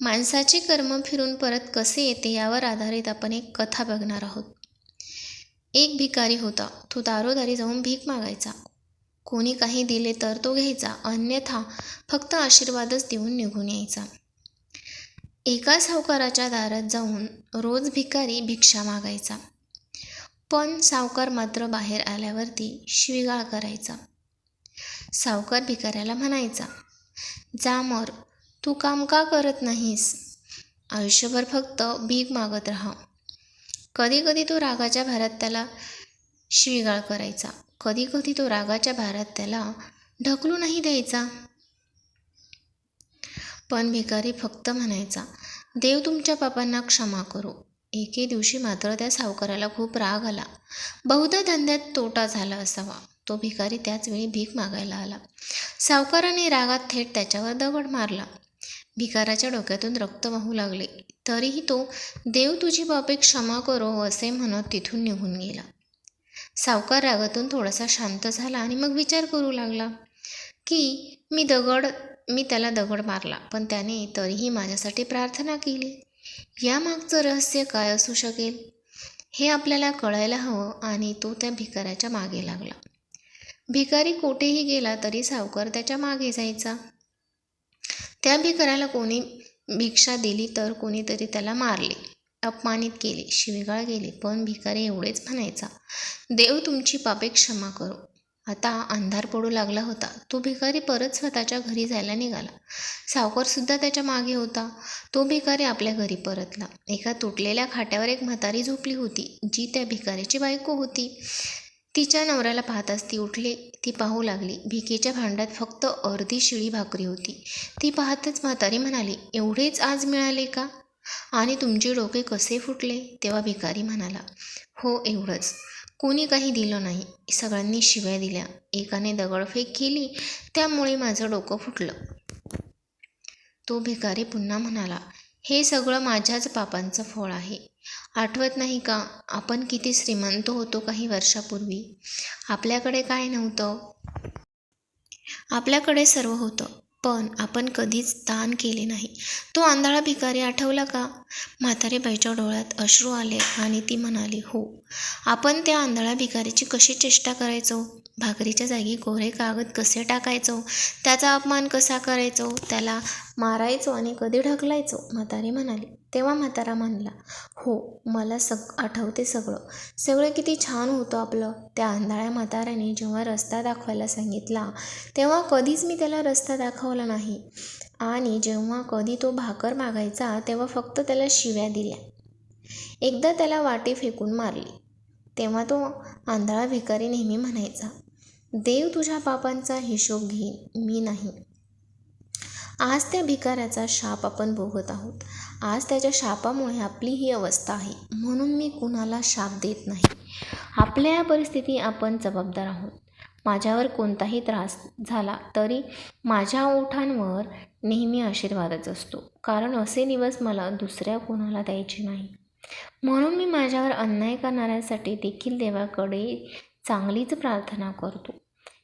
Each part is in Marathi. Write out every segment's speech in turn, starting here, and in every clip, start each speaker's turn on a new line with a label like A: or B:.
A: माणसाचे कर्म फिरून परत कसे येते यावर आधारित आपण एक कथा बघणार आहोत. एक भिकारी होता. तो दारोदारी जाऊन भीक मागायचा. कोणी काही दिले तर तो घ्यायचा. अन्यथा फक्त आशीर्वादच देऊन निघून यायचा. एका सावकाराच्या दारात जाऊन रोज भिकारी भिक्षा मागायचा. पण सावकार मात्र बाहेर आल्यावरती शिवीगाळ करायचा. सावकार भिकाऱ्याला म्हणायचा जा मर. तू काम का करत नाहीस? आयुष्यभर फक्त भीक मागत राहा. कधी कधी तो रागाच्या भारात त्याला शिवीगाळ करायचा. कधी कधी तो रागाच्या भारात त्याला ढकलूनही द्यायचा. पण भिकारी फक्त म्हणायचा देव तुमच्या पापांना क्षमा करू. एके दिवशी मात्र त्या सावकाराला खूप राग आला. बहुधा धंद्यात तोटा झाला असावा. तो भिकारी त्याचवेळी भीक मागायला आला. सावकाराने रागात थेट त्याच्यावर दगड मारला. भिकाराच्या डोक्यातून रक्त वाहू लागले. तरीही तो देव तुझी बापे क्षमा करो असे म्हणत तिथून निघून गेला. सावकार रागातून थोडासा शांत झाला आणि मग विचार करू लागला की मी दगड मी त्याला दगड मारला पण त्याने तरीही माझ्यासाठी प्रार्थना केली. यामागचं रहस्य काय असू शकेल? हे आपल्याला कळायला हवं आणि तो त्या भिकाऱ्याच्या मागे लागला. भिकारी कोठेही गेला तरी सावकार त्याच्यामागे जायचा. त्या भिकाऱ्याला कोणी भिक्षा दिली तर कोणीतरी त्याला मारले. अपमानित केले शिवीगाळ गेले पण भिकारी एवढेच म्हणायचा देव तुमची पापे क्षमा करो. आता अंधार पडू लागला होता. तो भिकारी परत स्वतःच्या घरी जायला निघाला. सावकारसुद्धा त्याच्यामागे होता. तो भिकारी आपल्या घरी परतला. एका तुटलेल्या खाट्यावर एक म्हातारी झोपली होती जी त्या भिकाऱ्याची बायको होती. तिच्या नवऱ्याला पाहताच ती उठली ती पाहू लागली. भिकेच्या भांड्यात फक्त अर्धी शिळी भाकरी होती. ती पाहतच म्हातारी म्हणाली एवढेच आज मिळाले का? आणि तुमचे डोके कसे फुटले? तेव्हा भिकारी म्हणाला हो एवढंच. कोणी काही दिलं नाही. सगळ्यांनी शिव्या दिल्या. एकाने दगडफेक केली. त्यामुळे माझं डोकं फुटलं. तो भिकारी पुन्हा म्हणाला हे सगळं माझ्याच पापांचं फळ आहे. आठवत नाही का? आपण किती श्रीमंत होतो काही वर्षापूर्वी. आपल्याकडे काय नव्हतं? आपल्याकडे सर्व होतं. पण आपण कधीच दान केले नाही. तो आंधळा भिकारी आठवला का? म्हातारे बाईच्या डोळ्यात अश्रू आले आणि ती म्हणाली हो आपण त्या आंधळा भिकारीची कशी चेष्टा करायचो? भाकरीच्या जागी कोरे कागद कसे टाकायचो? त्याचा अपमान कसा करायचो? त्याला मारायचो आणि कधी ढकलायचो? म्हातारी म्हणाली. तेव्हा म्हातारा म्हणला हो मला सग आठवते सगळं. सगळं किती छान होतं आपलं. त्या आंधळ्या म्हाताऱ्याने जेव्हा रस्ता दाखवायला सांगितला तेव्हा कधीच मी त्याला रस्ता दाखवला नाही. आणि जेव्हा कधी तो भाकर मागायचा तेव्हा फक्त त्याला शिव्या दिल्या. एकदा त्याला वाटी फेकून मारली. तेव्हा तो आंधळा भिकारी नेहमी म्हणायचा देव तुझ्या पापांचा हिशोब घेईन मी नाही. आज त्या भिकाऱ्याचा शाप आपण भोगत आहोत. आज त्याच्या शापामुळे आपली ही अवस्था आहे म्हणून मी कुणाला शाप देत नाही. आपल्या या परिस्थिती आपण जबाबदार आहोत. माझ्यावर कोणताही त्रास झाला तरी माझ्या ओठांवर नेहमी आशीर्वादच असतो. कारण असे दिवस मला दुसऱ्या कोणाला द्यायचे नाही. म्हणून मी माझ्यावर अन्याय करणाऱ्यांसाठी देखील देवाकडे चांगलीच प्रार्थना करतो.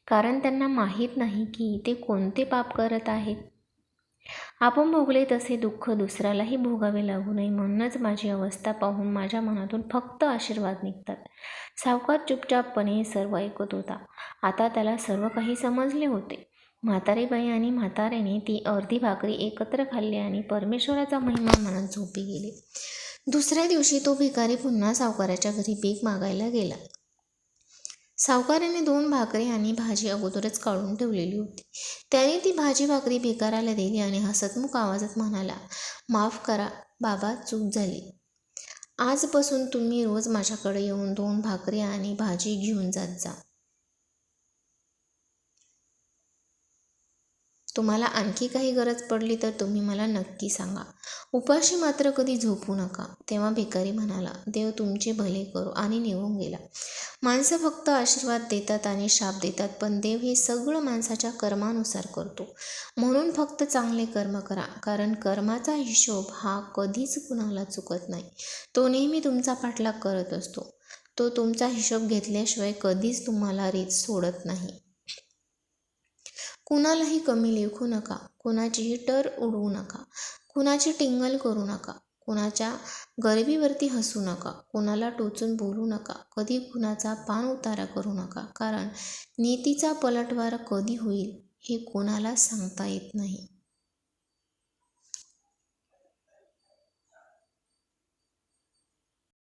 A: कारण त्यांना माहीत नाही की ते कोणते पाप करत आहेत. आपण भोगले तसे दुःख दुसऱ्यालाही भोगावे लागू नये म्हणूनच माझी अवस्था पाहून माझ्या मनातून फक्त आशीर्वाद निघतात. सावकार चुपचापपणे सर्व ऐकत होता. आता त्याला सर्व काही समजले होते. म्हातारीबाई आणि म्हाताऱ्याने ती अर्धी भाकरी एकत्र खाल्ली आणि परमेश्वराचा महिमा म्हणत झोपी गेली. दुसऱ्या दिवशी तो भिकारी पुन्हा सावकाराच्या घरी पीक मागायला गेला. सावकाराने दोन भाकरी आणि भाजी अगोदरच काढून ठेवलेली होती. त्याने ती भाजी भाकरी भिकाराला दिली आणि हसतमुख आवाजात म्हणाला माफ करा बाबा चूक झाली. आजपासून तुम्ही रोज माझ्याकडे येऊन दोन भाकरी आणि भाजी घेऊन जात जा. तुम्हाला आणखी काही गरज पडली तर तुम्ही मला नक्की सांगा. उपाशी मात्र कधी झोपू नका तेव्हा भिकारी म्हणाला देव तुमचे भले करो आणि निघून गेला. माणसं फक्त आशीर्वाद देतात आणि शाप देतात पण देव हे सगळं माणसाच्या कर्मानुसार करतो. म्हणून फक्त चांगले कर्म करा कारण कर्माचा हिशोब हा कधीच कुणाला चुकत नाही. तो नेहमी तुमचा पाठलाग करत असतो. तो तुमचा हिशोब घेतल्याशिवाय कधीच तुम्हाला रीत सोडत नाही. कुणालाही कमी लेखू नका. कुणाचीही टर उडवू नका. कुणाची टिंगल करू नका. कुणाच्या गरिबीवरती हसू नका. कुणाला टोचून बोलू नका. कधी कुणाचा पान उतारा करू नका. कारण नीतीचा पलटवार कधी होईल हे कोणाला सांगता येत नाही.